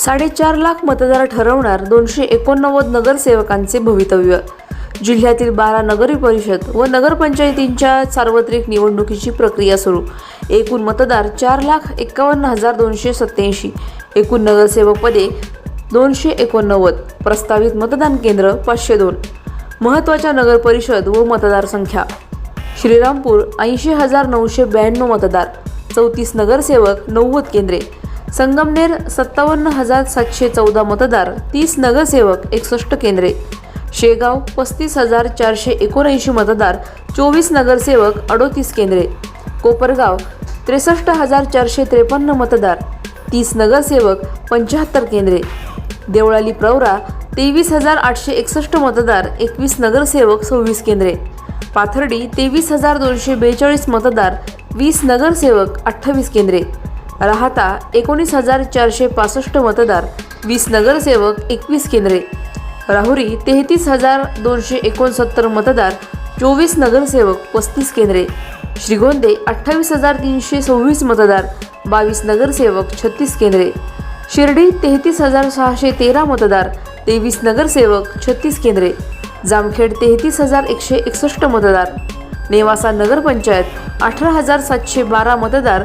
साडेचार लाख मतदार ठरवणार दोनशे एकोणनव्वद नगरसेवकांचे भवितव्य. जिल्ह्यातील बारा नगरी परिषद व नगरपंचायतींच्या सार्वत्रिक निवडणुकीची प्रक्रिया सुरू. एकूण मतदार चार लाख एकावन्न हजार दोनशे सत्याऐंशी एकूण नगरसेवक पदे दोनशे एकोणनव्वद. प्रस्तावित मतदान केंद्र पाचशे दोन. महत्त्वाच्या नगरपरिषद व मतदारसंख्या श्रीरामपूर ऐंशी हजार नऊशे ब्याण्णव मतदार. चौतीस नगरसेवक नव्वद केंद्रे. संगमनेर सत्तावन्न हजार सातशे चौदा मतदार तीस नगरसेवक एकसष्ट केंद्रे. शेगाव पस्तीस हजार चारशे एकोणऐंशी मतदार चोवीस नगरसेवक अडोतीस केंद्रे. कोपरगाव त्रेसष्ट हजार चारशे त्रेपन्न मतदार तीस नगरसेवक पंच्याहत्तर केंद्रे. देवळाली प्रवरा तेवीस हजार आठशे एकसष्ट मतदार एकवीस नगरसेवक सव्वीस केंद्रे. पाथर्डी तेवीस हजार दोनशे बेचाळीस मतदार वीस नगरसेवक अठ्ठावीस केंद्रे. राहता एकोणीस हजार चारशे पासष्ट मतदार वीस नगरसेवक एकवीस केंद्रे. राहुरी तेहतीस हजार दोनशे एकोणसत्तर मतदार चोवीस नगरसेवक पस्तीस केंद्रे. श्रीगोंदे अठ्ठावीस हजार तीनशे सव्वीस मतदार बावीस नगरसेवक छत्तीस केंद्रे. शिर्डी तेहतीस हजार सहाशे तेरा मतदार तेवीस नगरसेवक छत्तीस केंद्रे. जामखेड तेहतीस हजार एकशे एकसष्ट मतदार. नेवासा नगरपंचायत अठरा हजार सातशे बारा मतदार